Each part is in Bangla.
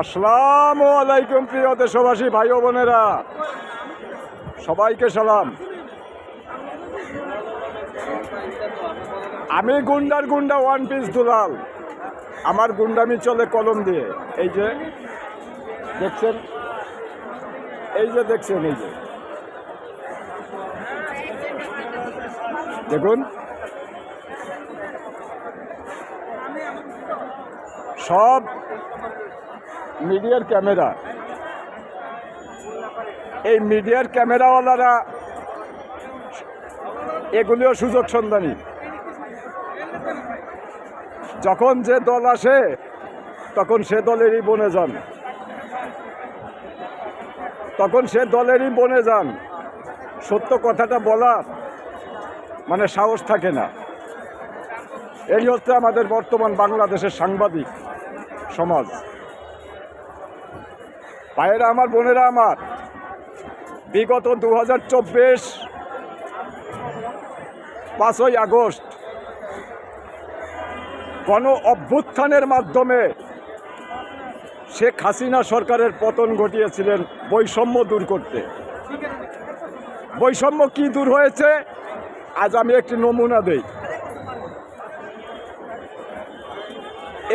আসসালামু আলাইকুম প্রিয় দেশবাসী, ভাই বোনেরা। সবাইকে সালাম। আমি গুন্ডার গুন্ডা ওয়ান পিস দুলাল। আমার গুন্ডামি চলে কলম দিয়ে। এই যে, দেখছেন? এই যে দেখছেন, এই যে। দেখুন। সব মিডিয়ার ক্যামেরা। এই মিডিয়ার ক্যামেরাওয়ালারা এগুলিও সুযোগ সন্ধানী। যখন যে দল আসে, তখন সে দলেরই বনে যান। তখন সে দলেরই বনে যান। সত্য কথাটা বলার মানে সাহস থাকে না। এই হচ্ছে আমাদের বর্তমান বাংলাদেশের সাংবাদিক সমাজ। ভাইয়েরা, আমার বোনেরা, আমার। বিগত দু হাজার চব্বিশ পাঁচই আগস্ট গণ অভ্যুত্থানের মাধ্যমে শেখ হাসিনা সরকারের পতন ঘটিয়েছিলেন বৈষম্য দূর করতে। বৈষম্য কি দূর হয়েছে? আজ আমি একটি নমুনা দেই।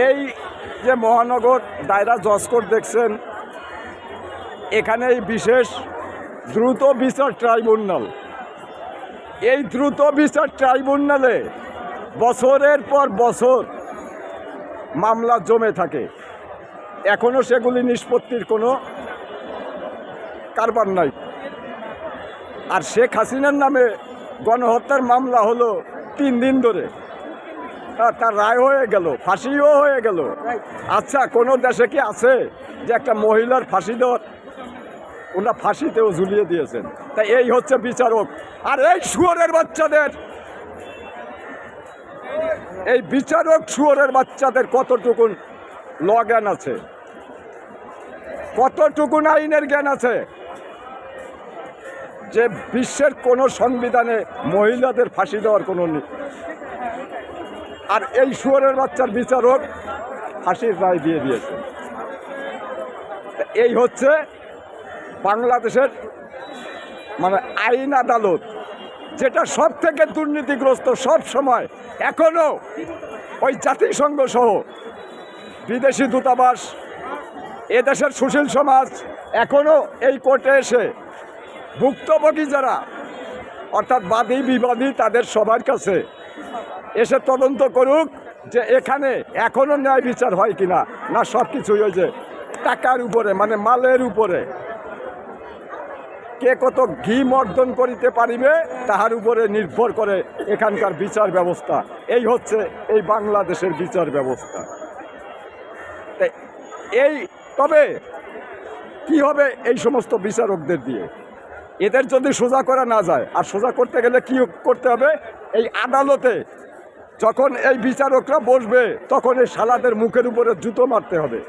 এই যে মহানগর, দায়রা জসকোট দেখছেন এখানে এই বিশেষ দ্রুত বিচার ট্রাইব্যুনাল। এই দ্রুত বিচার ট্রাইব্যুনালে বছরের পর বছর মামলা জমে থাকে। এখনও সেগুলি নিষ্পত্তির কোনো কারবার নাই। আর শেখ হাসিনার নামে গণহত্যার মামলা হলো তিন দিন ধরে। তার রায় হয়ে গেল, ফাঁসিও হয়ে গেল। আচ্ছা কোনো দেশে কি আছে যে একটা মহিলার ফাঁসি দেওয়ার ওনারা ফাঁসিতেও ঝুলিয়ে দিয়েছেন। তাই এই হচ্ছে বিচারক। আর এই শুয়োরের বাচ্চাদের, এই বিচারক শুয়োরের বাচ্চাদের কতটুকুন ল জ্ঞান আছে? কতটুকুন আইনের জ্ঞান আছে? যে বিশ্বের কোনো সংবিধানে মহিলাদের ফাঁসি দেওয়ার কোনো নি- আর এই শুয়োরের বাচ্চার বিচারক ফাঁসির রায় দিয়ে দিয়েছে। এই হচ্ছে বাংলাদেশের মানে আইন আদালত, যেটা সব থেকে দুর্নীতিগ্রস্ত সব সময় এখনও ওই জাতিসংঘ সহ বিদেশি দূতাবাস এদেশের সুশীল সমাজ এখনও এই কোর্টে এসে ভুক্তভোগী যারা, অর্থাৎ বাদী, বিবাদী তাদের সবার কাছে এসে তদন্ত করুক যে এখানে এখনও ন্যায় বিচার হয় কিনা, না সব কিছুই ওই যে টাকার উপরে মানে মালের উপরে। কে কত ঘি মর্দন করিতে পারিবে, তাহার উপরে নির্ভর করে এখানকার বিচার ব্যবস্থা। এই হচ্ছে এই বাংলাদেশের বিচার ব্যবস্থা। এই, তবে কি হবে এই সমস্ত বিচারকদের দিয়ে? এদের যদি সোজা করা না যায়, আর সোজা করতে গেলে কি করতে হবে? এই আদালতে যখন এই বিচারকরা বসবে, তখন এই সালাদের মুখের উপরে জুতো মারতে হবে।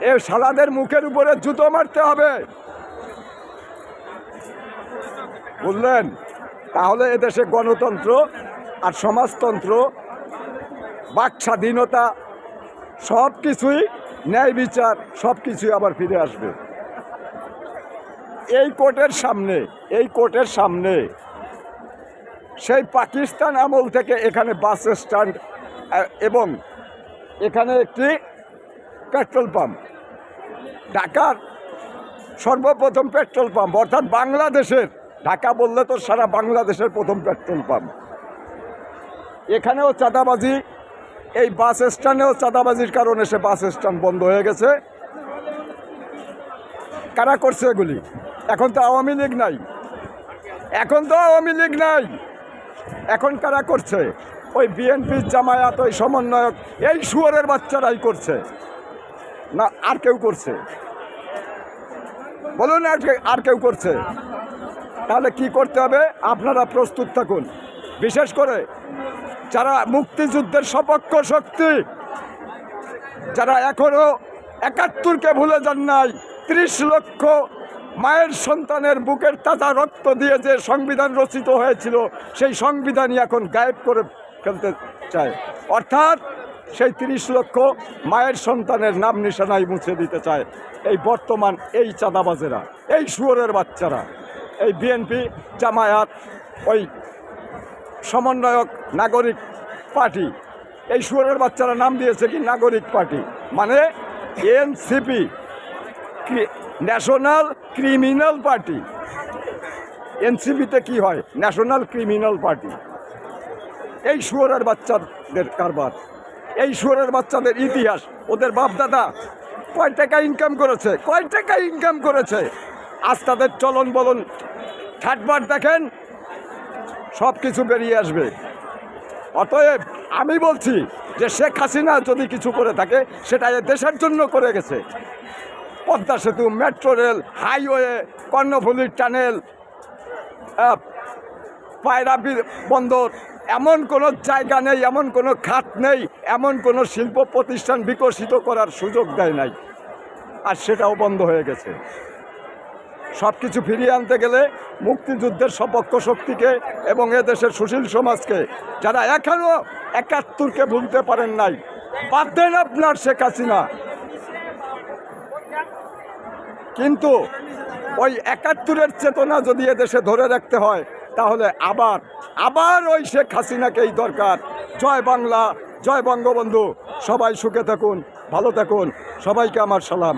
এই সালাদের মুখের উপরে জুতো মারতে হবে। বুঝলেন? তাহলে এদেশে গণতন্ত্র আর সমাজতন্ত্র বাক স্বাধীনতা সব কিছুই ন্যায় বিচার সব কিছুই আবার ফিরে আসবে। এই কোর্টের সামনে, এই কোর্টের সামনে সেই পাকিস্তান আমল থেকে এখানে বাস স্ট্যান্ড এবং এখানে একটি পেট্রোল পাম্প। ঢাকার সর্বপ্রথম পেট্রোল পাম্প, অর্থাৎ বাংলাদেশের, ঢাকা বললে তো সারা বাংলাদেশের প্রথম পেট্রোল পাম্প। এখানেও চাঁদাবাজি, এই বাস স্ট্যান্ডেও চাঁদাবাজির কারণে সে বাস স্ট্যান্ড বন্ধ হয়ে গেছে। কারা করছে এগুলি? এখন তো আওয়ামী লীগ নাই। এখন তো আওয়ামী লীগ নাই। এখন কারা করছে? ওই বিএনপির জামায়াত, ওই সমন্বয়ক, এই শুয়ারের বাচ্চারাই করছে। না, আর কেউ করছে। বলুন আর আর কেউ করছে। তাহলে কি করতে হবে? আপনারা প্রস্তুত থাকুন। বিশেষ করে যারা মুক্তিযুদ্ধের সপক্ষ শক্তি, যারা এখনও একাত্তরকে ভুলে যান নাই, ত্রিশ লক্ষ মায়ের সন্তানের বুকের তাজা রক্ত দিয়ে যে সংবিধান রচিত হয়েছিল, সেই সংবিধানই এখন গায়েব করে ফেলতে চায়। অর্থাৎ সেই তিরিশ লক্ষ মায়ের সন্তানের নাম নিশানাই মুছে দিতে চায় এই বর্তমান এই চাঁদাবাজেরা, এই শুয়োরের বাচ্চারা। এই বিএনপি জামায়াত, ওই সমন্বয়ক নাগরিক পার্টি, এই শুয়োরের বাচ্চারা নাম দিয়েছে কি নাগরিক পার্টি? মানে এনসিপি ন্যাশনাল ক্রিমিনাল পার্টি এনসিপিতে কি হয়? ন্যাশনাল ক্রিমিনাল পার্টি এই শুয়োরের বাচ্চাদের কারবার। এই শুয়োরের বাচ্চাদের ইতিহাস, ওদের বাপদাদা কয় টাকা ইনকাম করেছে? কয় টাকা ইনকাম করেছে? আজ তাদের চলন বলন ঠাটবার দেখেন সব কিছু বেরিয়ে আসবে। অতএব আমি বলছি যে শেখ হাসিনা যদি কিছু করে থাকে, সেটা এ দেশের জন্য করে গেছে। পদ্মা সেতু, মেট্রো রেল, হাইওয়ে কর্ণফুলির টানেল পায়রা বন্দর এমন কোনো জায়গা নেই, এমন কোনো খাত নেই, এমন কোনো শিল্প প্রতিষ্ঠান বিকশিত করার সুযোগ দেয় নাই। আর সেটাও বন্ধ হয়ে গেছে। সব কিছু ফিরিয়ে আনতে গেলে মুক্তিযুদ্ধের সপক্ষ শক্তিকে এবং এদেশের সুশীল সমাজকে যারা এখনও একাত্তরকে ভুলতে পারেন নাই, বাদ আপনার শেখ হাসিনা। কিন্তু ওই একাত্তরের চেতনা যদি এদেশে ধরে রাখতে হয় তাহলে আবার আবার ওই শেখ হাসিনাকেই দরকার। জয় বাংলা, জয় বঙ্গবন্ধু। সবাই সুখে থাকুন, ভালো থাকুন। সবাইকে আমার সালাম।